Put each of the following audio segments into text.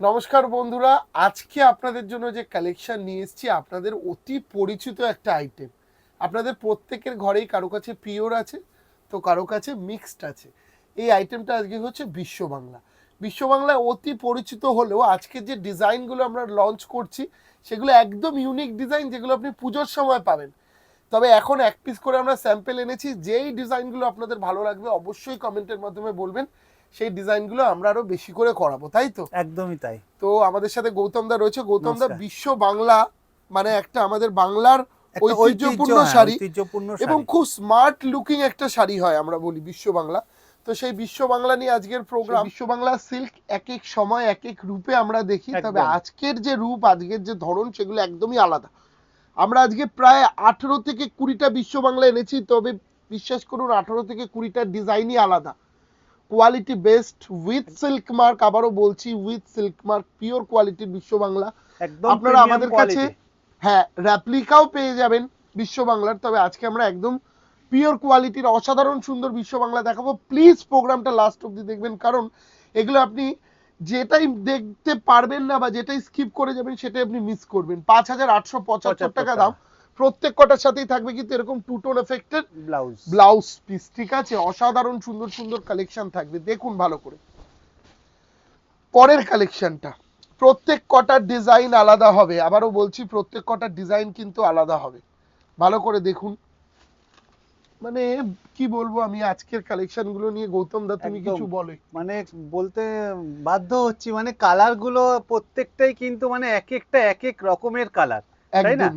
নমস্কার বন্ধুরা, আজকে আপনাদের জন্য যে কালেকশন নিয়ে এসেছি, আপনাদের অতি পরিচিত একটা আইটেম আপনাদের প্রত্যেকের ঘরেই কারও কাছে পিওর আছে, তো কারও কাছে মিক্সড আছে। এই আইটেমটা আজকে হচ্ছে বিশ্ব বাংলা। বিশ্ব বাংলায় অতি পরিচিত হলেও আজকে যে ডিজাইনগুলো আমরা লঞ্চ করছি, সেগুলো একদম ইউনিক ডিজাইন যেগুলো আপনি পুজোর সময় পাবেন। তবে এখন এক পিস করে আমরা স্যাম্পেল এনেছি, যেই ডিজাইনগুলো আপনাদের ভালো লাগবে অবশ্যই কমেন্টের মাধ্যমে বলবেন। সেই ডিজাইনগুলো আমরা আরও বেশি করে করাবো তাই তো? একদমই তাই। তো আমাদের সাথে গৌতম দা রয়েছে। গৌতম দা বিশ্ব বাংলা মানে একটা আমাদের বাংলার ঐতিহ্যপূর্ণ হ্যাঁ, শাড়ি এবং খুব স্মার্ট লুকিং একটা শাড়ি হয় আমরা বলি বিশ্ব বাংলা। তো সেই বিশ্ব বাংলা নিয়ে আজকের প্রোগ্রাম বিশ্ব বাংলা সিল্ক এক এক সময় এক এক রূপে আমরা দেখি তবে আজকের যে রূপ আজকের যে ধরন সেগুলো একদমই আলাদা। আমরা আজকে প্রায় আঠেরো থেকে কুড়িটা বিশ্ব বাংলা এনেছি তবে বিশ্বাস করুন আঠেরো থেকে কুড়িটা ডিজাইনই আলাদা। Quality best with silk mark আবারও বলছি উইথ সিল্ক মার্ক পিওর কোয়ালিটির বিশ্ব বাংলা। আপনারা আমাদের কাছে হ্যাঁ র্যাপ্লিকাও পেয়ে যাবেন বিশ্ব বাংলার। তবে আজকে আমরা একদম পিওর কোয়ালিটির অসাধারণ সুন্দর বিশ্ব বাংলা দেখাবো। প্লিজ প্রোগ্রামটা লাস্ট অব্দি দেখবেন কারণ এগুলো আপনি যেটাই দেখতে পারবেন না বা যেটাই স্কিপ করে যাবেন সেটাই আপনি মিস করবেন। পাঁচ হাজার আটশো পঁচাত্তর 75 টাকা টাকা। দাম। প্রত্যেক কটার সাথেই থাকবে কিন্তু এরকম টু টোন এফেক্টের ব্লাউজ ব্লাউজ পিস ঠিক আছে? অসাধারণ সুন্দর সুন্দর কালেকশন থাকবে। দেখুন ভালো করে। পরের কালেকশনটা প্রত্যেক কটার ডিজাইন আলাদা হবে। আবারও বলছি প্রত্যেক কটার ডিজাইন কিন্তু আলাদা হবে। ভালো করে দেখুন। মানে কি বলব আমি আজকের কালেকশনগুলো নিয়ে? গৌতম দা তুমি কিছু বলো। মানে বলতে বাধ্য হচ্ছি মানে কালারগুলো প্রত্যেকটাই কিন্তু মানে এক একটা এক এক রকমের কালার তাই না?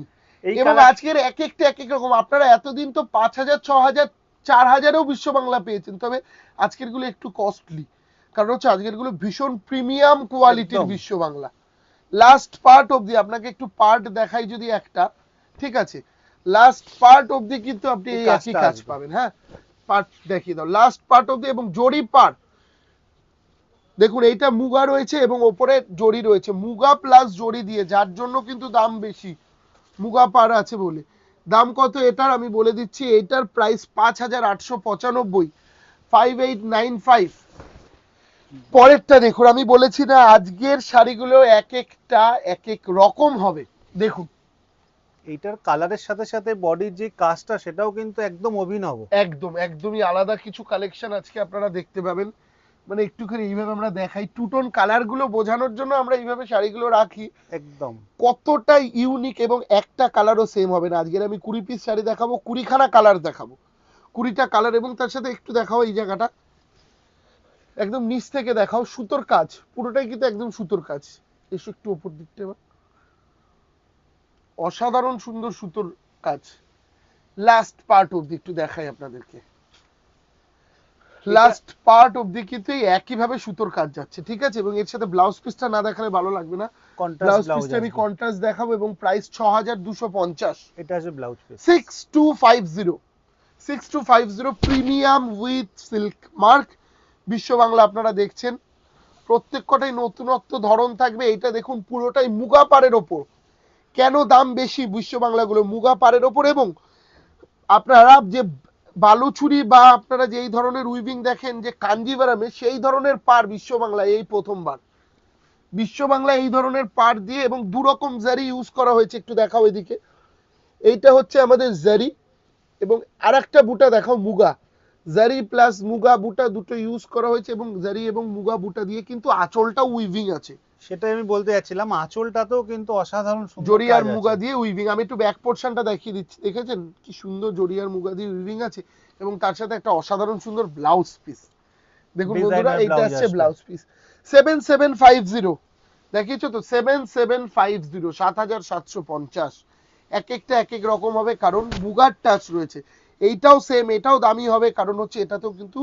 এবং আজকের এক একটা এক এক রকম। আপনারা এতদিন তো পাঁচ হাজার ছ হাজার চার হাজারেও বিশ্ব বাংলা পেয়েছেন। তবে আজকেরগুলো একটু কস্টলি কারণ হচ্ছে আজকেরগুলো ভীষণ প্রিমিয়াম কোয়ালিটির বিশ্ব বাংলা লাস্ট পার্ট অবধি আপনাকে একটু পার্ট দেখাই যদি একটা। ঠিক আছে? লাস্ট পার্ট অবধি কিন্তু আপনি এই এই একই কাজ পাবেন হ্যাঁ? পার্ট দেখিয়ে দাও। লাস্ট পার্ট অবধি এবং জরি পার্ট দেখুন এইটা মুগা রয়েছে এবং ওপরে জরি রয়েছে। মুগা প্লাস জরি দিয়ে যার জন্য কিন্তু দাম বেশি। মুগা পার আছে বলে। দাম কত এটার আমি বলে দিচ্ছি এইটার প্রাইস পাঁচ হাজার আটশো পঁচানব্বই ফাইভ এইট নাইন ফাইভ পরেরটা দেখুন আমি বলেছি না আজকের শাড়িগুলো এক একটা এক এক রকম হবে। দেখুন। এইটার কালারের সাথে সাথে বডির যে কাজটা সেটাও কিন্তু একদম অভিনব। একদম একদমই আলাদা কিছু কালেকশন আজকে আপনারা দেখতে পাবেন। মানে একটুখানি এইভাবে আমরা দেখাই। টুটন কালারগুলো বোঝানোর জন্য আমরা এইভাবে শাড়িগুলো রাখি। একদম। কতটা ইউনিক এবং একটা কালারও সেম হবে না। আজকের আমি কুড়ি পিস শাড়ি দেখাবো কুড়িখানা কালার দেখাবো। কুড়িটা কালার এবং তার সাথে একটু দেখাও এই জায়গাটা। একদম নিচ থেকে দেখাও সুতোর কাজ। পুরোটাই কিন্তু একদম সুতোর কাজ। এসো একটু ওপর দিকটা এবার। অসাধারণ সুন্দর সুতোর কাজ। লাস্ট পার্ট অবধি একটু দেখাই আপনাদেরকে। লাস্ট পার্ট অবধি কিন্তু এই একইভাবে সুতোর কাজ যাচ্ছে ঠিক আছে? এবং এর সাথে ব্লাউজ পিসটা না দেখালে ভালো লাগবে না। ব্লাউজ পিসটা আমি কন্ট্রাস্ট দেখাবো এবং প্রাইস ছ হাজার দুশো পঞ্চাশ। এটা আছে blouse piece six two five zero six two five zero premium with silk mark Biswa Bangla আপনারা দেখছেন। প্রত্যেক কটাই নতুনত্ব ধরন থাকবে। এটা দেখুন পুরোটাই মুগা পাড়ের ওপর। কেন দাম বেশি? বিশ্ব বাংলাগুলো মুগা পাড়ের ওপর এবং আপনারা যে বালুচুরি বা আপনারা যেই ধরনের উইভিং দেখেন যে কাঞ্জিভারামে সেই ধরনের পার বিশ্ব বাংলায় এই প্রথমবার। বিশ্ব বাংলা এই ধরনের পার দিয়ে এবং দু রকম জারি ইউজ করা হয়েছে, একটু দেখাও এদিকে। এইটা হচ্ছে আমাদের জারি এবং আর একটা বুটা দেখাও, মুগা। জারি প্লাস মুগা বুটা দুটো ইউজ করা হয়েছে এবং জারি এবং মুগা বুটা দিয়ে কিন্তু আঁচলটা উইভিং আছে। সেটাই আমি বলতে যাচ্ছিলাম। আঁচলটাতেও কিন্তু অসাধারণ আর মুগা দিয়ে উইভিং আমি একটু ব্যাক পোর্শনটা দেখিয়ে দিচ্ছি। দেখেছেন? কি সুন্দর জরি আর মুগা দিয়ে উইভিং আছে এবং তার সাথে একটা অসাধারণ সুন্দর ব্লাউজ পিস দেখুন বন্ধুরা এইটা আসবে। Blouse piece seven seven five zero দেখিয়েছো তো? সেভেন সেভেন ফাইভ জিরো সাত হাজার সাতশো পঞ্চাশ। এক একটা এক এক রকম হবে কারণ মুগার টাচ রয়েছে। এইটাও সেম এটাও দামি হবে কারণ হচ্ছে এটাতেও কিন্তু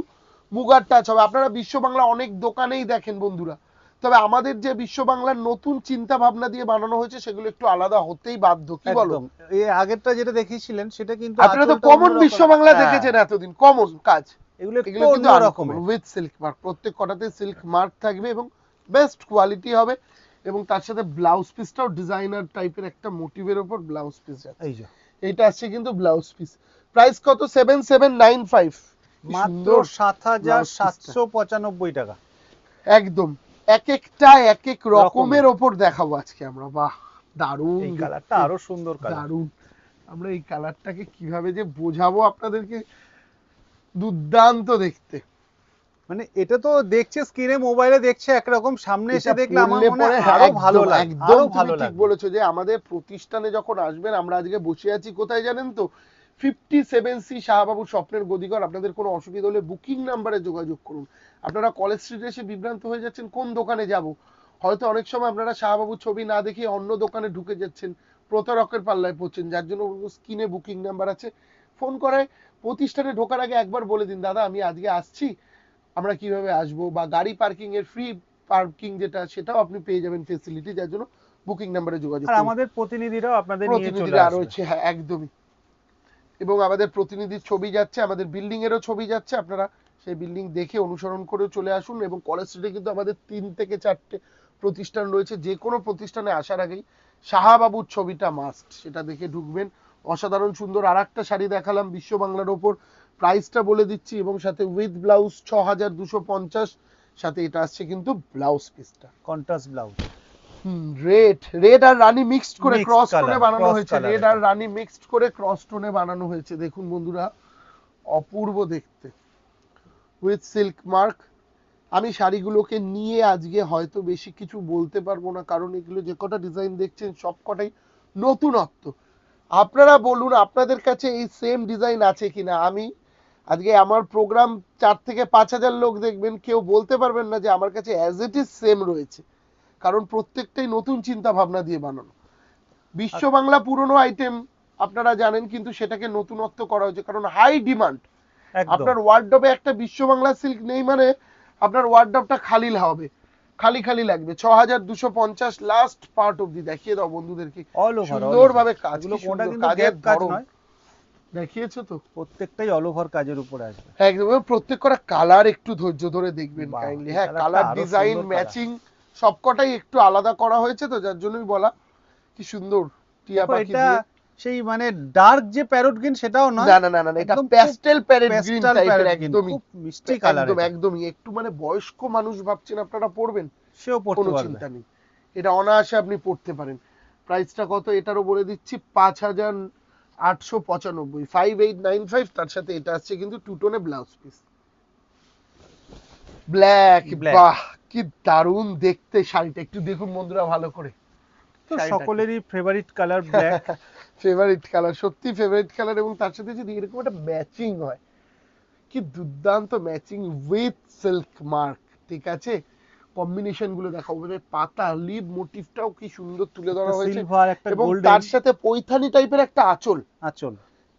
মুগার টাচ হবে। আপনারা বিশ্ব বাংলা অনেক দোকানেই দেখেন বন্ধুরা। তবে আমাদের যে বিশ্ব বাংলার নতুন চিন্তা ভাবনা দিয়ে বানানো হয়েছে সেগুলো একটু আলাদা হতেই বাধ্য কি বলো? এই আগেরটা যেটা দেখিয়েছিলেন সেটা কিন্তু আপনারা তো কমন বিশ্ব বাংলা দেখেছেন এতদিন কমন কাজ। এগুলো এগুলো কিন্তু উইথ সিল্ক মার্ক প্রত্যেক কটাতে সিল্ক মার্ক থাকবে এবং বেস্ট কোয়ালিটি হবে এবং তার সাথে ব্লাউজ পিসটাও ডিজাইনার টাইপের একটা মোটিভের উপর ব্লাউজ পিস যাচ্ছে। এই যে। এটা আসছে কিন্তু ব্লাউজ পিস প্রাইস কত? সেভেন সেভেন নাইন ফাইভ মাত্র সাত হাজার সাতশো পঁচানব্বই টাকা। একদম। এক একটা এক এক রকমের ওপর দেখাবো আজকে আমরা। বাহ দারুণ। এই কালারটা আরও সুন্দর কালার দারুণ। আমরা এই কালারটাকে কীভাবে যে বোঝাবো আপনাদেরকে দুর্দান্ত দেখতে। মানে এটা তো দেখছে স্ক্রিনে মোবাইলে দেখছে একরকম সামনে এসে দেখলে আমার মনে হয় আরও ভালো লাগে একদম ভালো ঠিক বলেছ যে আমাদের প্রতিষ্ঠানে যখন আসবেন আমরা আজকে বসে আছি কোথায় জানেন তো? ফিফটি সেভেন সি শাহবাবু স্বপ্নের গদিঘর আপনাদের কোনো অসুবিধা হলে বুকিং নাম্বারে যোগাযোগ করুন। আপনারা কলেজ স্ট্রিটে এসে বিভ্রান্ত হয়ে যাচ্ছেন কোন দোকানে যাব? হয়তো অনেক সময় আপনারা শাহবাবুর ছবি না দেখে অন্য দোকানে ঢুকে যাচ্ছেন প্রতারকের পাল্লায় পড়ছেন যার জন্য স্ক্রিনে বুকিং নাম্বার আছে। ফোন করে প্রতিষ্ঠানে ঢোকার আগে একবার বলে দিন দাদা আমি আজকে আসছি। আমরা কীভাবে আসব? বা গাড়ি পার্কিং এর ফ্রি পার্কিং যেটা সেটাও আপনি পেয়ে যাবেন ফেসিলিটি যার জন্য বুকিং নাম্বারে যোগাযোগ আর আমাদের প্রতিনিধিরাও আপনাদের নিয়ে চলে প্রতিনিধিরা আসবে। রয়েছে হ্যাঁ একদমই। এবং আমাদের প্রতিনিধির ছবি যাচ্ছে, আমাদের বিল্ডিং এরও ছবি যাচ্ছে। আপনারা সেই বিল্ডিং দেখে অনুসরণ করে চলে আসুন এবং কলেজ স্ট্রিটে কিন্তু আমাদের তিন থেকে চারটে প্রতিষ্ঠান রয়েছে। যে কোনো প্রতিষ্ঠানে আসার আগেই শাহাবাবুর ছবিটা মাস্ট সেটা দেখে ঢুকবেন। অসাধারণ সুন্দর আর একটা শাড়ি দেখালাম, বিশ্ব বাংলার ওপর। প্রাইসটা বলে দিচ্ছি এবং সাথে উইথ ব্লাউজ ছ হাজার দুশো পঞ্চাশ, সাথে এটা আসছে কিন্তু ব্লাউজ পিসটা কন্ট্রাস্ট ব্লাউজ রেড রেড আর রানী মিক্সড করে ক্রস টোনে বানানো হয়েছে রেড আর রানী মিক্সড করে ক্রস টোনে বানানো হয়েছে। দেখুন বন্ধুরা অপূর্ব দেখতে। উইথ সিল্ক মার্ক আমি শাড়িগুলোকে নিয়ে আজকে হয়তো বেশি কিছু বলতে পারব না কারণ এগুলো যে কটা ডিজাইন দেখছেন সব কটাই নতুনত্ব। আপনারা বলুন আপনাদের কাছে এই সেম ডিজাইন আছে কিনা? আমি আজকে আমার প্রোগ্রাম চার থেকে পাঁচ হাজার লোক দেখবেন কেউ বলতে পারবেন না যে আমার কাছে অ্যাজ ইট ইজ সেম রয়েছে। কারণ প্রত্যেকটাই নতুন চিন্তা ভাবনা দিয়ে বানানো। বিশ্ব বাংলা পুরনো আইটেম আপনারা জানেন কিন্তু সেটাকে নতুনত্ব করা হয়েছে কারণ হাই ডিমান্ড আপনার ওয়ার্ডরোবে একটা বিশ্ব বাংলা সিল্ক নেই মানে আপনার ওয়ার্ডরোবটা খালি হবে। খালি খালি লাগবে। ছ হাজার দুশো পঞ্চাশ লাস্ট পার্ট অব্দি দেখিয়ে দাও বন্ধুদেরকে। সুন্দর কিন্তু কাজের কাজ ধরন। নয়। দেখিয়েছো তো? প্রত্যেকটাই অল ওভার কাজের উপরে আসবে। হ্যাঁ একদম। প্রত্যেক কটা কালার একটু ধৈর্য ধরে দেখবেন কাইন্ডলি হ্যাঁ কালার ডিজাইন ম্যাচিং সবকটাই একটু আলাদা করা হয়েছে তো যার জন্যই বলা কি সুন্দর টিয়া পাখি এটা সেই মানে ডার্ক যে প্যারট গ্রিন সেটাও নয় না না না না এটা প্যাস্টেল প্যারেট গ্রিন টাইপের একদমই। মিষ্টি কালার একদম একদমই একটু মানে বয়স্ক মানুষ ভাবছেন আপনারা পড়বেন সেও পড়তে পারবে। কোনো চিন্তা নেই। এটা অনায়াসে আপনি পড়তে পারেন। প্রাইসটা কত এটারও বলে দিচ্ছি পাঁচ হাজার আটশো পঁচানব্বই। ফাইভ এইট নাইন ফাইভ তার সাথে এটা আসছে কিন্তু টু টোনে ব্লাউজ পিস ব্ল্যাক। বাহ কি দারুণ দেখতে শাড়িটা। একটু দেখুন বন্ধুরা ভালো করে। তো সকলেরই favourite colour black favourite colour সত্যি ফেভারিট কালার এবং তার সাথে যদি এরকম একটা ম্যাচিং হয় কি দুর্দান্ত ম্যাচিং উইথ সিল্ক মার্ক ঠিক আছে? কম্বিনেশনগুলো দেখাবো মানে পাতা লিভ মোটিভটাও কি সুন্দর তুলে ধরা হয়েছে। সিলভার একটা এবং তার সাথে পৈথানি টাইপের একটা আঁচল। আঁচল।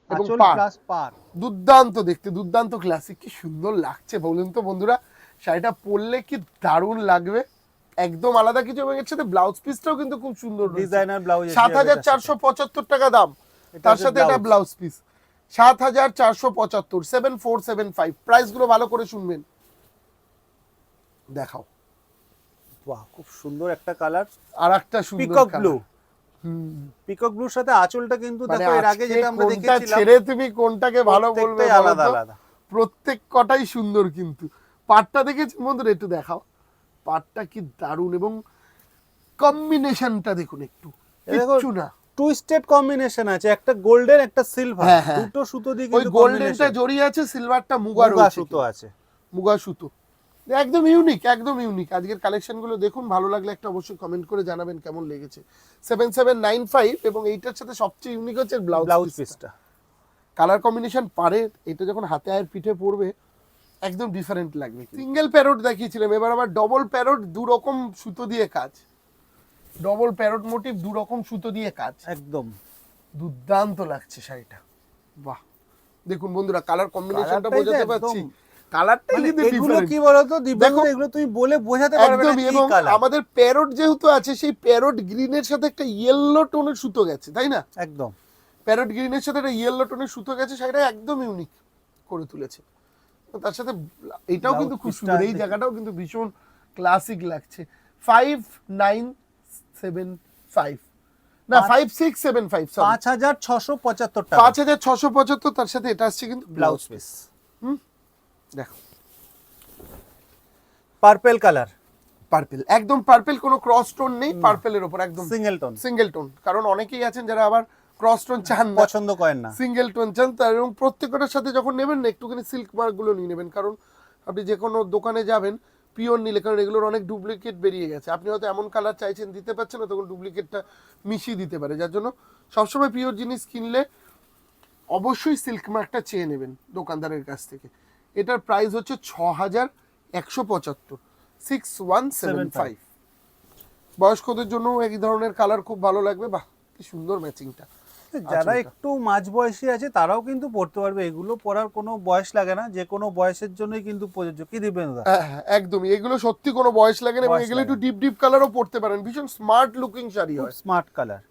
এবং আঁচল প্লাস পার দুর্দান্ত দেখতে দুর্দান্ত ক্লাসিক কি সুন্দর লাগছে বলুন তো বন্ধুরা। শাড়িটা পরলে কি দারুণ লাগবে? একদম আলাদা কিছু এবং এর সাথে ব্লাউজ পিসটাও কিন্তু খুব সুন্দর ডিজাইনার ব্লাউজ সাত হাজার চারশো পঁচাত্তর টাকা দাম। তার সাথে এটা ব্লাউজ পিস সাত হাজার চারশো পঁচাত্তর সেভেন ফোর সেভেন ফাইভ প্রাইসগুলো ভালো করে শুনবেন। দেখাও। বাহ খুব সুন্দর একটা কালার আর একটা সুন্দর পিকক ব্লু পিকক ব্লুর সাথে আঁচলটা কিন্তু মানে দেখো এর আগে যেটা আমরা দেখেছিলাম ছেড়ে তুমি কোনটাকে ভালো বলবে আলাদা আলাদা। প্রত্যেক কটাই সুন্দর কিন্তু। পাটটা দেখেছি বন্ধুরা? একটু দেখাও। পাটটা কি দারুণ এবং কম্বিনেশনটা দেখুন একটু। কিচ্ছু না। টুইস্টেড কম্বিনেশন আছে একটা গোল্ডেন একটা সিলভার হ্যাঁ, হ্যাঁ। দুটো সুতো দিয়ে ওই গোল্ডেনটা জড়িয়ে আছে সিলভারটা মুগা সুতো আছে। মুগা সুতো। একদম ইউনিক একদম ইউনিক আজকের কালেকশনগুলো দেখুন ভালো লাগলে একটা অবশ্যই কমেন্ট করে জানাবেন কেমন লেগেছে। সেভেন সেভেন নাইন ফাইভ এবং এইটার সাথে সবচেয়ে ইউনিক হচ্ছে ব্লাউজ ব্লাউজ পিসটা কালার কম্বিনেশন পারে এটা যখন হাতে আয়ের পিঠে পড়বে একদম ডিফারেন্ট লাগবে সিঙ্গেল প্যারোট দেখিয়েছিলাম এবার আবার ডবল প্যারোট দু রকম সুতো দিয়ে কাজ। ডবল প্যারোট মোটিভ দু রকম সুতো দিয়ে কাজ। একদম। দুর্দান্ত লাগছে শাড়িটা। বাহ। দেখুন বন্ধুরা কালার কম্বিনেশনটা বোঝাতে পারছি কালারটাই মানে কিন্তু এগুলো কি বলতো দিব্যাঙ্গ এগুলো তুমি বলে বোঝাতে পারবে না এবং আমাদের প্যারোট যেহেতু আছে সেই প্যারোট গ্রিনের সাথে একটা ইয়েলো টোনের সুতো গেছে তাই না? একদম। প্যারোট গ্রিনের সাথে একটা ইয়েলো টোনের সুতো গেছে সেটা একদম ইউনিক করে তুলেছে। তার সাথে এটাও কিন্তু খুব সুন্দর এই জায়গাটাও কিন্তু ভীষণ ক্লাসিক লাগছে। ফাইভ নাইন সেভেন ফাইভ না ফাইভ সিক্স সেভেন ফাইভ পাঁচ হাজার ছশো পঁচাত্তর পাঁচ হাজার ছশো পঁচাত্তর তার সাথে এটা আসছে কিন্তু ব্লাউজ পিস দেখো। পার্পেল কালার পার্পেল একদম পার্পেল কোনো ক্রস টোন নেই পার্পেলের ওপর একদম সিঙ্গেল টোন সিঙ্গেল টোন কারণ অনেকেই আছেন যারা আবার ক্রস টোন চান না। পছন্দ করেন না। সিঙ্গেল টোন চান তার এবং প্রত্যেকটার সাথে যখন নেবেন না একটুখানি সিল্ক মার্কগুলো নিয়ে নেবেন। কারণ আপনি যে কোনো দোকানে যাবেন পিওর নিলে কারণ এগুলোর অনেক ডুপ্লিকেট বেরিয়ে গেছে। আপনি হয়তো এমন কালার চাইছেন দিতে পারছেন না তখন ডুপ্লিকেটটা মিশিয়ে দিতে পারে। যার জন্য সবসময় পিওর জিনিস কিনলে অবশ্যই সিল্ক মার্কটা চেয়ে নেবেন দোকানদারের কাছ থেকে। এটার প্রাইস হচ্ছে ছ হাজার একশো পঁচাত্তর। সিক্স ওয়ান সেভেন ফাইভ বয়স্কদের জন্য এই ধরনের কালার খুব ভালো লাগবে। বাহ কি সুন্দর ম্যাচিংটা যারা একটু মাঝ বয়সী আছে তারাও কিন্তু পড়তে পারবে। এগুলো পড়ার কোনো বয়স লাগে না যে কোনো বয়সের জন্যই কিন্তু প্রযোজ্য। কি দিবেন একদমই। এগুলো সত্যি কোনো বয়স লাগে না এবং এগুলো একটু ডিপ ডিপ কালারও পড়তে পারেন। ভীষণ স্মার্ট লুকিং শাড়ি হয়। স্মার্ট কালার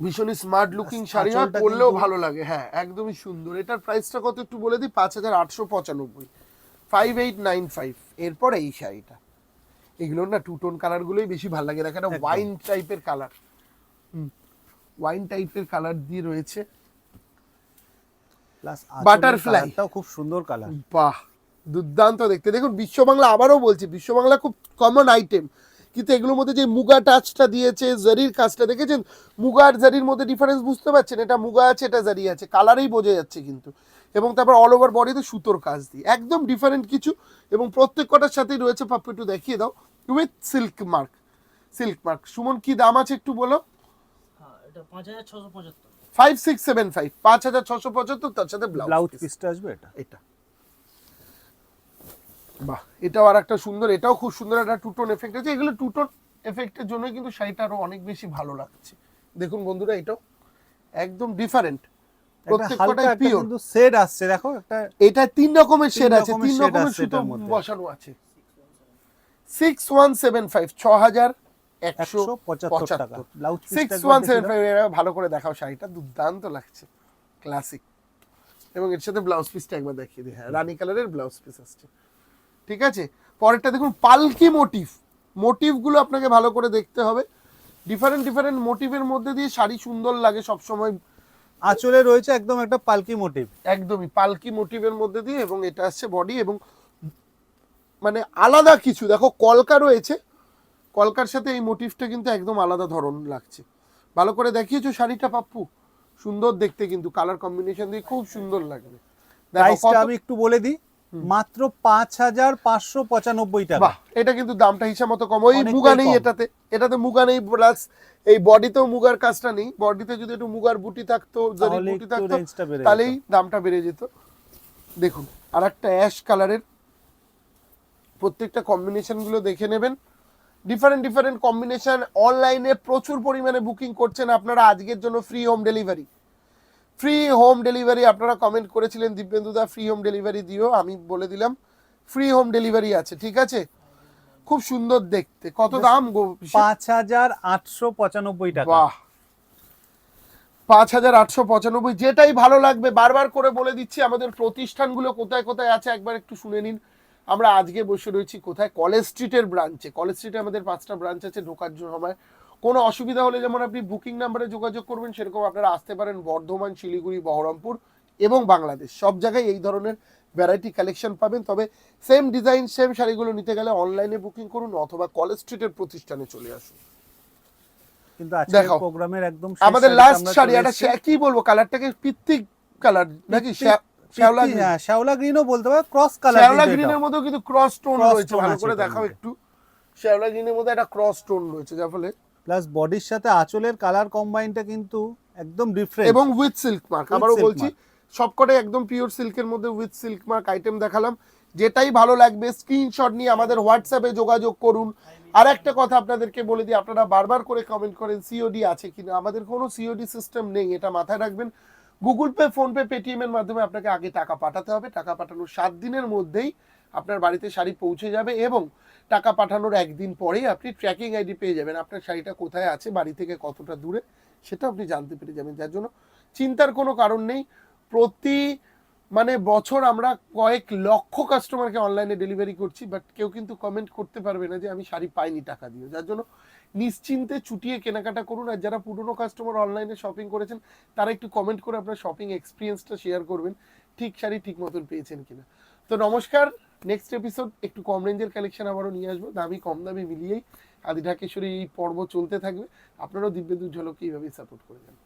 ভীষণই স্মার্ট লুকিং শাড়ি হয় পরলেও ভালো লাগে। হ্যাঁ একদমই সুন্দর। এটার প্রাইসটা কত একটু বলে দিই? পাঁচ হাজার আটশো পঁচানব্বই। ফাইভ এইট নাইন ফাইভ এরপর এই শাড়িটা। এগুলোর না টু টোন কালার গুলোই বেশি ভালো লাগে। দেখেন ওয়াইন টাইপের কালার ওয়াইন টাইপের কালার দিয়ে রয়েছে। Butterfly. খুব সুন্দর কালার বাহ দুর্দান্ত দেখতে। দেখুন বিশ্ব বাংলা আবারও বলছি বিশ্ব বাংলা খুব কমন আইটেম কিন্তু এগুলোর মধ্যে যে মুগা টাচটা দিয়েছে জারির কাজটা দেখেছেন? মুগা আর জারির মধ্যে ডিফারেন্স বুঝতে পারছেন? এটা মুগা আছে এটা জারি আছে। কালারেই বোঝা যাচ্ছে কিন্তু। এবং তারপর অল ওভার বডিতে সুতোর কাজ দিয়ে। একদম ডিফারেন্ট কিছু। এবং প্রত্যেক কটার সাথেই রয়েছে পাপ্পু একটু দেখিয়ে দাও। With silk mark silk mark Suman কি দাম আছে একটু বলো? বাহ এটাও একটা সুন্দর এটাও খুব সুন্দর একটা শাড়িটা আরও অনেক বেশি ভালো লাগছে। দেখুন বন্ধুরা এটাও একদম ডিফারেন্ট প্রত্যেকটাই শেড আসছে দেখো এটা তিন রকমের শেড আছে তিন রকমের সুতো বসানো আছে। ছ হাজার একশো পঁচাত্তর টাকা। ব্লাউজ সিক্স ওয়ান সেভেন ভালো করে দেখাও শাড়িটা দুর্দান্ত লাগছে। ক্লাসিক এবং এর সাথে ব্লাউজ পিসটা একবার দেখিয়ে দিই। হ্যাঁ রানী কালারের ব্লাউজ পিস আসছে। ঠিক আছে? পরেরটা দেখুন পালকি মোটিভ মোটিভগুলো আপনাকে ভালো করে দেখতে হবে। ডিফারেন্ট ডিফারেন্ট মোটিভের মধ্যে দিয়ে শাড়ি সুন্দর লাগে সব সময় আঁচলে রয়েছে একদম একটা পালকি মোটিভ একদমই পালকি মোটিভের মধ্যে দিয়ে এবং এটা আসছে বডি এবং মানে আলাদা কিছু। দেখো কলকা রয়েছে কলকার সাথে এই মোটিভটা কিন্তু একদম আলাদা ধরন লাগছে। ভালো করে দেখিয়েছো শাড়িটা পাপ্পু? সুন্দর দেখতে কিন্তু কালার কম্বিনেশন দিয়ে খুব সুন্দর লাগবে। প্রাইসটা আমি একটু বলে দিই মাত্র পাঁচ হাজার পাঁচশো পঁচানব্বই টাকা। এটা কিন্তু দামটা হিসাব মতো কম। ওই মুগা নেই এটাতে এটাতে মুগা নেই প্লাস এই বডিতেও মুগার কাজটা নেই। বডিতে যদি একটু মুগার বুটি থাকতো তাহলে বুটি থাকতো তাহলেই দামটা বেড়ে যেত। দেখুন আর একটা অ্যাশ কালারের প্রত্যেকটা কম্বিনেশনগুলো দেখে নেবেন। ডিফারেন্ট ডিফারেন্ট কম্বিনেশন অনলাইনে প্রচুর পরিমাণে বুকিং করছেন আপনারা আজকের জন্য free home delivery free home delivery আপনারা কমেন্ট করেছিলেন দিব্যেন্দুদা ফ্রি হোম ডেলিভারি দিও আমি বলে দিলাম ফ্রি হোম ডেলিভারি আছে ঠিক আছে? খুব সুন্দর দেখতে কত দাম গো? পাঁচ হাজার আটশো পঁচানব্বই টাকা। বাহ! পাঁচ হাজার আটশো পঁচানব্বই যেটাই ভালো লাগবে বারবার করে বলে দিচ্ছি আমাদের প্রতিষ্ঠানগুলো কোথায় কোথায় আছে একবার একটু শুনে নিন। আমরা আজকে বসে রয়েছি কোথায়? কলেজ স্ট্রিটের ব্রাঞ্চে কলেজ স্ট্রিটে আমাদের পাঁচটা ব্রাঞ্চ আছে ঢোকার সময় কোনো অসুবিধা হলে যেমন আপনি বুকিং নাম্বারে যোগাযোগ করবেন সেরকম আপনারা আসতে পারেন বর্ধমান শিলিগুড়ি বহরমপুর এবং বাংলাদেশ। সব জায়গায় এই ধরনের ভ্যারাইটি কালেকশন পাবেন। তবে সেম ডিজাইন সেম শাড়িগুলো নিতে গেলে অনলাইনে বুকিং করুন অথবা কলেজ স্ট্রিটের প্রতিষ্ঠানে চলে আসুন। কিন্তু আজকের প্রোগ্রামের একদম আমাদের লাস্ট শাড়ি এসেছি। কি বলব? কালারটাকে পিত্তিক কালার নাকি? শ্যাওলা পিত্তি, হ্যাঁ, শ্যাওলা গ্রিনও বলতে পারো ক্রস কালার শ্যাওলা গ্রিনের মধ্যেও কিন্তু ক্রস টোন রয়েছে ভালো করে দেখাও একটু। শ্যাওলা গ্রিনের মধ্যে একটা ক্রস টোন রয়েছে যার ফলে প্লাস বডির সাথে আঁচলের কালার কম্বাইনটা কিন্তু একদম ডিফারেন্ট এবং উইথ সিল্ক মার্ক আবারও বলছি সবকটাই একদম পিওর সিল্কের মধ্যে উইথ সিল্ক মার্ক আইটেম দেখালাম। যেটাই ভালো লাগবে স্ক্রিনশট নিয়ে আমাদের হোয়াটসঅ্যাপে যোগাযোগ করুন। আর একটা কথা আপনাদেরকে বলে দিই আপনারা বারবার করে কমেন্ট করেন সিওডি আছে কিনা। আমাদের কোনো সিওডি সিস্টেম নেই এটা মাথায় রাখবেন। গুগল পে ফোনপে পেটিএম এর মাধ্যমে আপনাকে আগে টাকা পাঠাতে হবে। টাকা পাঠানোর সাত দিনের মধ্যেই আপনার বাড়িতে শাড়ি পৌঁছে যাবে এবং টাকা পাঠানোর একদিন পরেই আপনি ট্র্যাকিং আইডি পেয়ে যাবেন। আপনার শাড়িটা কোথায় আছে, বাড়ি থেকে কতটা দূরে সেটা আপনি জানতে পেরে যাবেন। যার জন্য চিন্তার কোনো কারণ নেই। প্রতি মানে বছর আমরা কয়েক লক্ষ কাস্টমারকে অনলাইনে ডেলিভারি করছি বাট কেউ কিন্তু কমেন্ট করতে পারবে না যে আমি শাড়ি পাইনি টাকা দিয়ে যার জন্য নিশ্চিন্তে ছুটিয়ে কেনাকাটা করুন আর যারা পুরনো কাস্টমার অনলাইনে শপিং করেছেন, তারা একটু কমেন্ট করে আপনার শপিং এক্সপিরিয়েন্সটা শেয়ার করবেন, ঠিক শাড়ি ঠিক মতন পেয়েছেন কিনা। তো নমস্কার নেক্সট এপিসোড একটু কম রেঞ্জের কালেকশন আবারও নিয়ে আসব, দামি কম দামি মিলিয়েই আদি ঢাকেশ্বরী এই পর্ব চলতে থাকবে। আপনারাও দিব্যেন্দু ঝলককে এইভাবেই সাপোর্ট করে যান।